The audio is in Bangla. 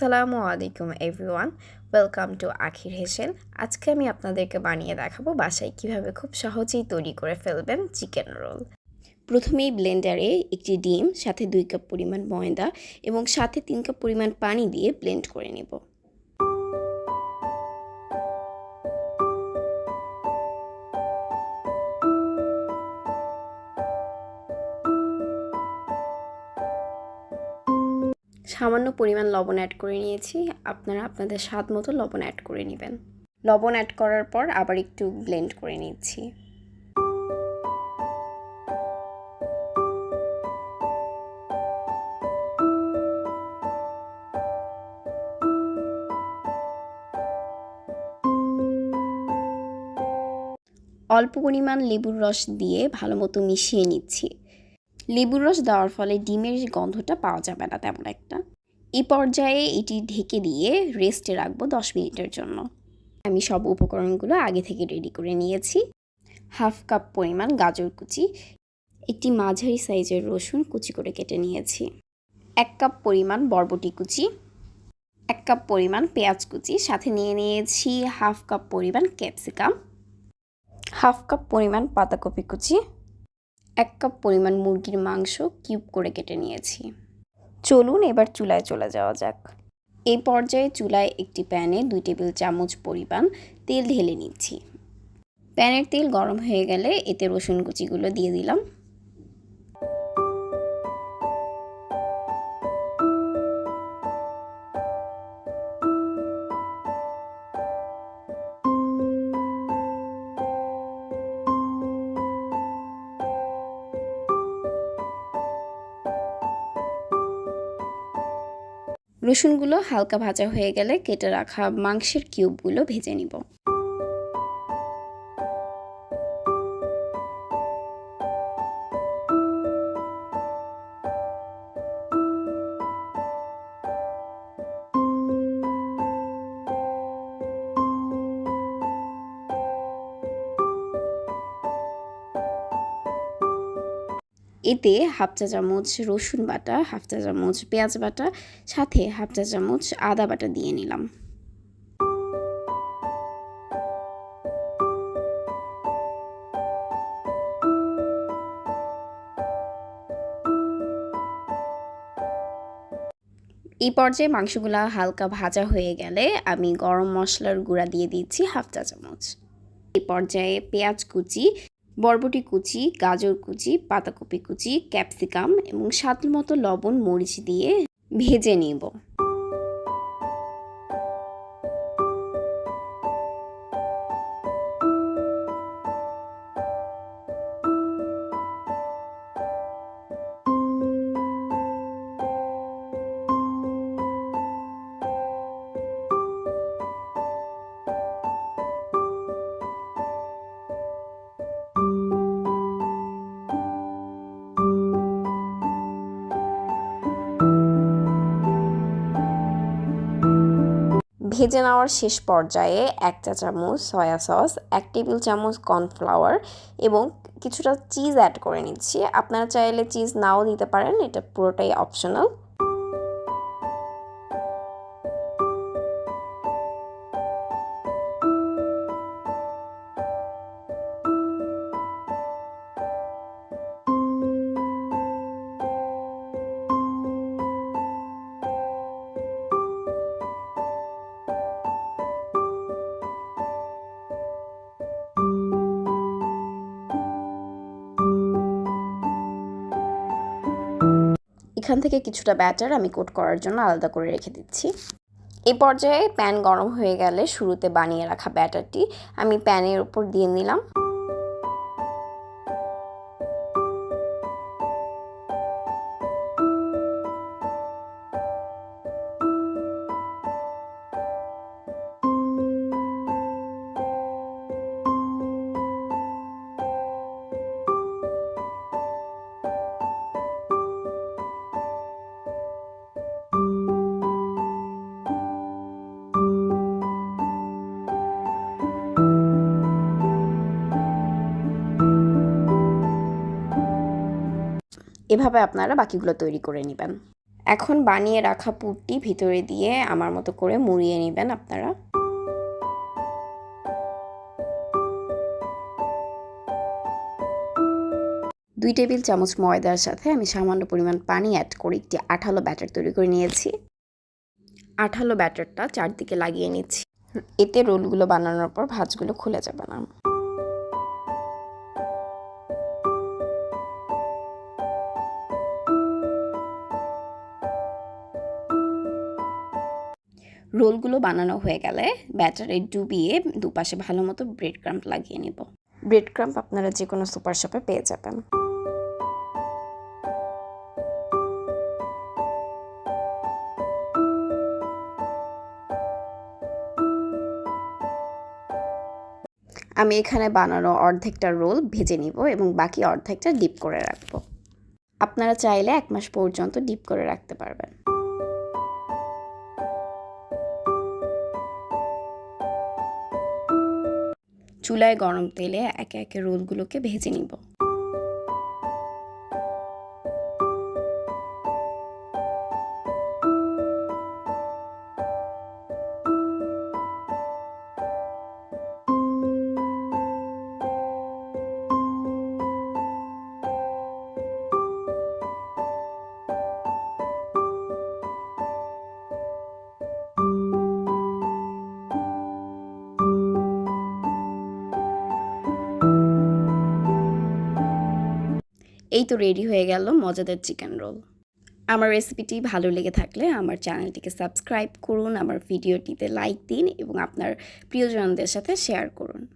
আসসালামু আলাইকুম everyone welcome to Akhir Hossain আজকে আমি আপনাদেরকে বানিয়ে দেখাবো বাসায় কীভাবে খুব সহজেই তৈরি করে ফেলবেন চিকেন রোল। প্রথমেই ব্লেন্ডারে একটি ডিম, সাথে দুই কাপ পরিমাণ ময়দা এবং সাথে তিন কাপ পরিমাণ পানি দিয়ে ব্লেন্ড করে নেব। সামান্য পরিমাণ লবণ অ্যাড করে নিয়েছি। আপনারা আপনাদের স্বাদ মতো লবণ অ্যাড করে নেবেন। লবণ অ্যাড করার পর আবার একটু ব্লেন্ড করে নিচ্ছি। অল্প পরিমাণ লেবুর রস দিয়ে ভালো মতো মিশিয়ে নিচ্ছি। লেবুর রস দেওয়ার ফলে ডিমের গন্ধটা পাওয়া যাবে না তেমন একটা। এই পর্যায়ে এটি ঢেকে দিয়ে রেস্টে রাখব দশ মিনিটের জন্য। আমি সব উপকরণগুলো আগে থেকে রেডি করে নিয়েছি। হাফ কাপ পরিমাণ গাজর কুচি, একটি মাঝারি সাইজের রসুন কুচি করে কেটে নিয়েছি। এক কাপ পরিমাণ বরবটি কুচি, এক কাপ পরিমাণ পেঁয়াজ কুচি, সাথে নিয়ে নিয়েছি হাফ কাপ পরিমাণ ক্যাপসিকাম, হাফ কাপ পরিমাণ পাতাকপি কুচি এক কাপ পরিমাণ মুরগির মাংস কিউব করে কেটে নিয়েছি। চলুন এবার চুলায় চলে যাওয়া যাক। এই পর্যায়ে চুলায় একটি প্যানে দুই টেবিল চামচ পরিমাণ তেল ঢেলে নিচ্ছি। প্যানের তেল গরম হয়ে গেলে এতে রসুন কুচিগুলো দিয়ে দিলাম। রসুনগুলো হালকা ভাজা হয়ে গেলে কেটে রাখা মাংসের কিউবগুলো ভেজে নিব। এতে হাফ চা চামচ রসুন বাটা, হাফ চা চামচ পেঁয়াজ বাটা, সাথে হাফ চা চামচ আদা বাটা দিয়ে নিলাম। এই পর্যায়ে মাংসগুলা হালকা ভাজা হয়ে গেলে আমি গরম মশলার গুঁড়া দিয়ে দিচ্ছি হাফ চা চামচ। এই পর্যায়ে পেঁয়াজ কুচি বরবটি কুচি, গাজর কুচি পাতাকপি কুচি, ক্যাপসিকাম এবং স্বাদ মতো লবণ, মরিচ দিয়ে ভেজে নিব। ভেজে নেওয়ার শেষ পর্যায়ে এক চা চামচ সয়া সস এক টেবিল চামচ কর্নফ্লাওয়ার এবং কিছুটা চিজ অ্যাড করে নিচ্ছি। আপনারা চাইলে চিজ নাও দিতে পারেন, এটা পুরোটাই অপশনাল এখান থেকে কিছুটা ব্যাটার আমি কোট করার জন্য আলাদা করে রেখে দিচ্ছি। এই পর্যায়ে প্যান গরম হয়ে গেলে শুরুতে বানিয়ে রাখা ব্যাটারটি আমি প্যানের উপর দিয়ে নিলাম। এভাবে আপনারা বাকিগুলো তৈরি করে নেবেন। এখন বানিয়ে রাখা পুরটি ভিতরে দিয়ে আমার মতো করে মুড়িয়ে নেবেন আপনারা। দুই টেবিল চামচ ময়দার সাথে আমি সামান্য পরিমাণ পানি অ্যাড করে একটি আঠালো ব্যাটার তৈরি করে নিয়েছি। আঠালো ব্যাটারটা চারদিকে লাগিয়ে নিচ্ছি। এতে রোলগুলো বানানোর পর ভাঁজগুলো খুলে যাবে না। রোলগুলো বানানো হয়ে গেলে ব্যাটারে ডুবিয়ে দুপাশে ভালো মতো ব্রেড ক্রাম্প লাগিয়ে নেব। ব্রেড ক্রাম্প আপনারা যে কোনো সুপার শপে পেয়ে যাবেন। আমি এখানে বানানো অর্ধেকটা রোল ভেজে নিব এবং বাকি অর্ধেকটা ডিপ করে রাখব। আপনারা চাইলে এক মাস পর্যন্ত ডিপ করে রাখতে পারবেন। চুলায় গরম তেলে একে একে রোলগুলোকে ভেজে নিব। এই তো রেডি হয়ে গেল মজাদার চিকেন রোল আমার রেসিপিটি ভালো লেগে থাকলে আমার চ্যানেলটিকে সাবস্ক্রাইব করুন, আমার ভিডিওটিতে লাইক দিন এবং আপনার প্রিয়জনদের সাথে শেয়ার করুন।